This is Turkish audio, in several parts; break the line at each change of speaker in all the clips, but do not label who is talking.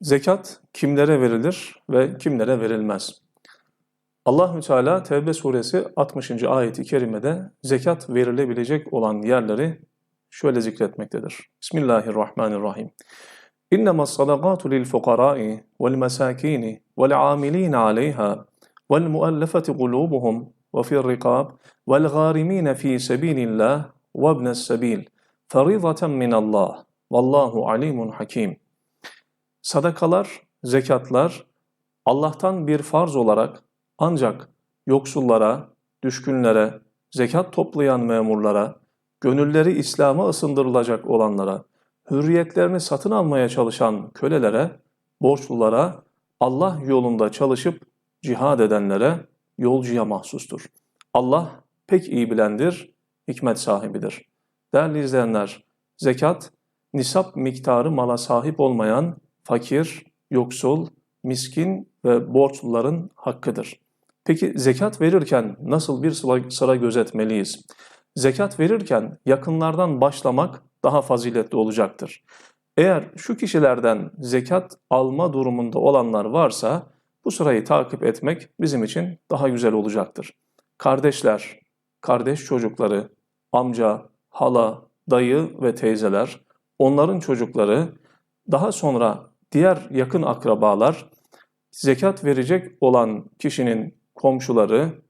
Zekat kimlere verilir ve kimlere verilmez? Allahü Teala Tevbe suresi 60. ayeti kerimede zekat verilebilecek olan yerleri şöyle zikretmektedir. Bismillahirrahmanirrahim. İnnemâ sadakâtu lil fukarâi vel mesâkîni vel âmilîne aleyhâ vel muallefeti kulûbuhum ve fir rikâb vel gârimîne fî sebîlillâh ve ibnes sebîl ferîzaten minallah vallahu alimun hakim. Sadakalar, zekatlar Allah'tan bir farz olarak ancak yoksullara, düşkünlere, zekat toplayan memurlara, gönülleri İslam'a ısındırılacak olanlara, hürriyetlerini satın almaya çalışan kölelere, borçlulara, Allah yolunda çalışıp cihad edenlere, yolcuya mahsustur. Allah pek iyi bilendir, hikmet sahibidir. Değerli izleyenler, zekat, nisap miktarı mala sahip olmayan fakir, yoksul, miskin ve borçluların hakkıdır. Peki zekat verirken nasıl bir sıra, gözetmeliyiz? Zekat verirken yakınlardan başlamak daha faziletli olacaktır. Eğer şu kişilerden zekat alma durumunda olanlar varsa bu sırayı takip etmek bizim için daha güzel olacaktır. Kardeşler, kardeş çocukları, amca, hala, dayı ve teyzeler, onların çocukları, daha sonra diğer yakın akrabalar, zekat verecek olan kişinin komşuları,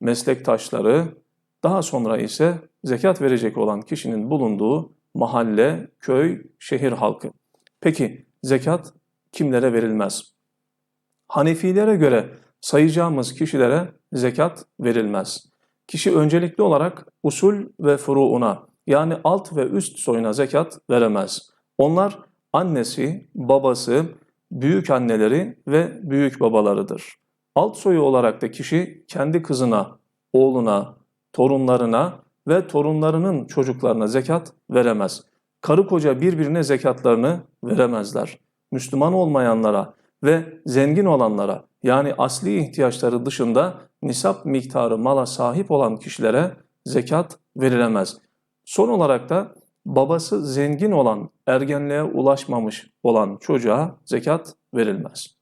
meslektaşları, daha sonra ise zekat verecek olan kişinin bulunduğu mahalle, köy, şehir halkı. Peki zekat kimlere verilmez? Hanefilere göre sayacağımız kişilere zekat verilmez. Kişi öncelikli olarak usul ve furuuna yani alt ve üst soyuna zekat veremez. Onlar annesi, babası, büyük anneleri ve büyük babalarıdır. Alt soyu olarak da kişi kendi kızına, oğluna, torunlarına ve torunlarının çocuklarına zekat veremez. Karı koca birbirine zekatlarını veremezler. Müslüman olmayanlara ve zengin olanlara yani asli ihtiyaçları dışında nisap miktarı mala sahip olan kişilere zekat verilemez. Son olarak da babası zengin olan, ergenliğe ulaşmamış olan çocuğa zekat verilmez.